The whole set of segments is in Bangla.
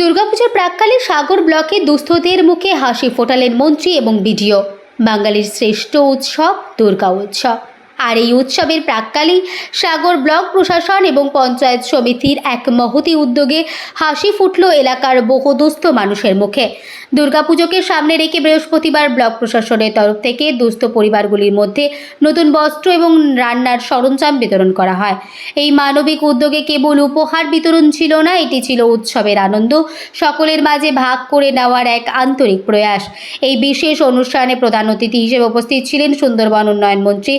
দুর্গাপূজার প্রাককালে সাগর ব্লকে দুস্থদের মুখে হাসি ফোটালেন মন্ত্রী এবং বিডিও। বাঙালির শ্রেষ্ঠ উৎসব দুর্গা উৎসব। আর এই উৎসবের প্রাককালেই সাগর ব্লক প্রশাসন এবং পঞ্চায়েত সমিতির এক মহতি উদ্যোগে হাসি ফুটল এলাকার বহু দুস্থ মানুষের মুখে। দুর্গাপুজোকে সামনে রেখে বৃহস্পতিবার ব্লক প্রশাসনের তরফ থেকে দুস্থ পরিবারগুলির মধ্যে নতুন বস্ত্র এবং রান্নার সরঞ্জাম বিতরণ করা হয়। এই মানবিক উদ্যোগে কেবল উপহার বিতরণ ছিল না, এটি ছিল উৎসবের আনন্দ, সকলের মাঝে ভাগ করে নেওয়ার এক আন্তরিক প্রয়াস। এই বিশেষ অনুষ্ঠানে প্রধান অতিথি হিসেবে উপস্থিত ছিলেন সুন্দরবন উন্নয়ন মন্ত্রী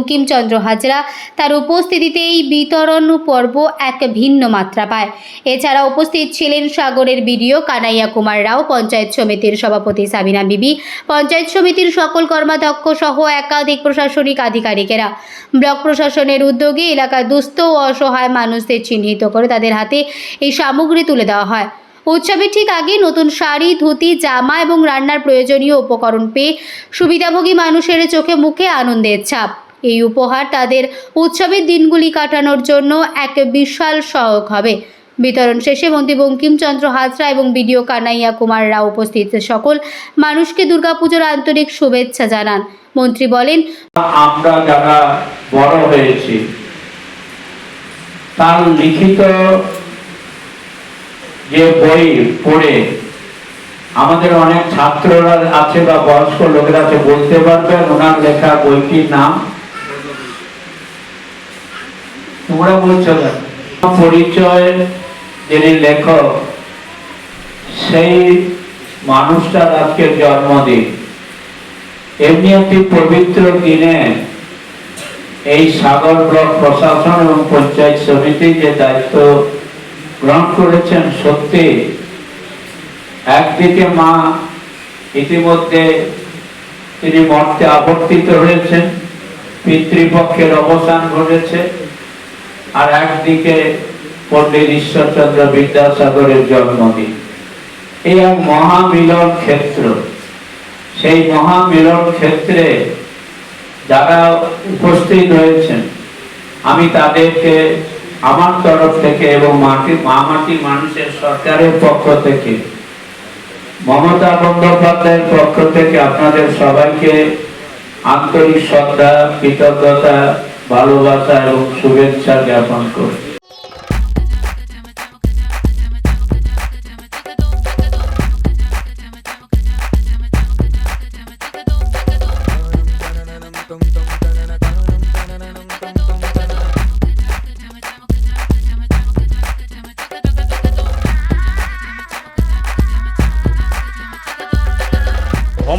বঙ্কিমচন্দ্র হাজরা তার উপস্থিতিতে এই বিতরণ পর্ব এক ভিন্ন মাত্রা পায়। এছাড়া উপস্থিত ছিলেন সাগরের বিডিও কানাইয়া কুমার রাও, পঞ্চায়েত সমিতির সভাপতি সাবিনা বিবি, পঞ্চায়েত সমিতির সকল কর্মাধ্যক্ষ সহ একাধিক প্রশাসনিক আধিকারিকেরা। ব্লক প্রশাসনের উদ্যোগে এলাকার দুস্থ ও অসহায় মানুষদের চিহ্নিত করে তাদের হাতে এই সামগ্রী তুলে দেওয়া হয়। উৎসবের ঠিক আগে নতুন শাড়ি, ধুতি, জামা এবং রান্নার প্রয়োজনীয় উপকরণ পেয়ে সুবিধাভোগী মানুষের চোখে মুখে আনন্দের ছাপ। এই উপহার তাদের উৎসবের দিনগুলি কাটানোর জন্য এক বিশাল সহায়ক হবে। বিতরণ শেষে মন্ত্রী বঙ্কিমচন্দ্র হাজরা এবং বিডিও কানাইয়া কুমার রাও উপস্থিত। সকল মানুষকে দুর্গাপুজোর আন্তরিক শুভেচ্ছা জানান। মন্ত্রী বলেন, আমরা যারা বড় হয়েছি, তার লিখিত যে বই পড়ে, আমাদের অনেক ছাত্ররা আছে বা বয়স্ক লোকেরা আছে, বলতে পারবে ওনার লেখা বইটির নাম কেন? পরিচয় যিনি লেখক, সেই মানুষটার আজকে জন্মদিন এমনি একটি পবিত্র দিনে এই সাগর ব্লক প্রশাসন এবং পঞ্চায়েত সমিতি যে দায়িত্ব গ্রহণ করেছেন, সত্যি একদিকে মা ইতিমধ্যে তিনি মর্তে আবর্তিত হয়েছেন, পিতৃপক্ষের অবসান ঘটেছে আর একদিকে পণ্ডিত ঈশ্বরচন্দ্র বিদ্যাসাগরের জন্মদিন। এই এক মহামিলন ক্ষেত্র। সেই মহামিলন ক্ষেত্রে যারা উপস্থিত হয়েছেন আমি তাদেরকে আমার তরফ থেকে এবং মাটি মামাটি মানুষের সরকারের পক্ষ থেকে, মমতা বন্দ্যোপাধ্যায়ের পক্ষ থেকে আপনাদের সবাইকে আন্তরিক শ্রদ্ধা, কৃতজ্ঞতা ভালোবাসা এবং শুভেচ্ছা জ্ঞাপন করি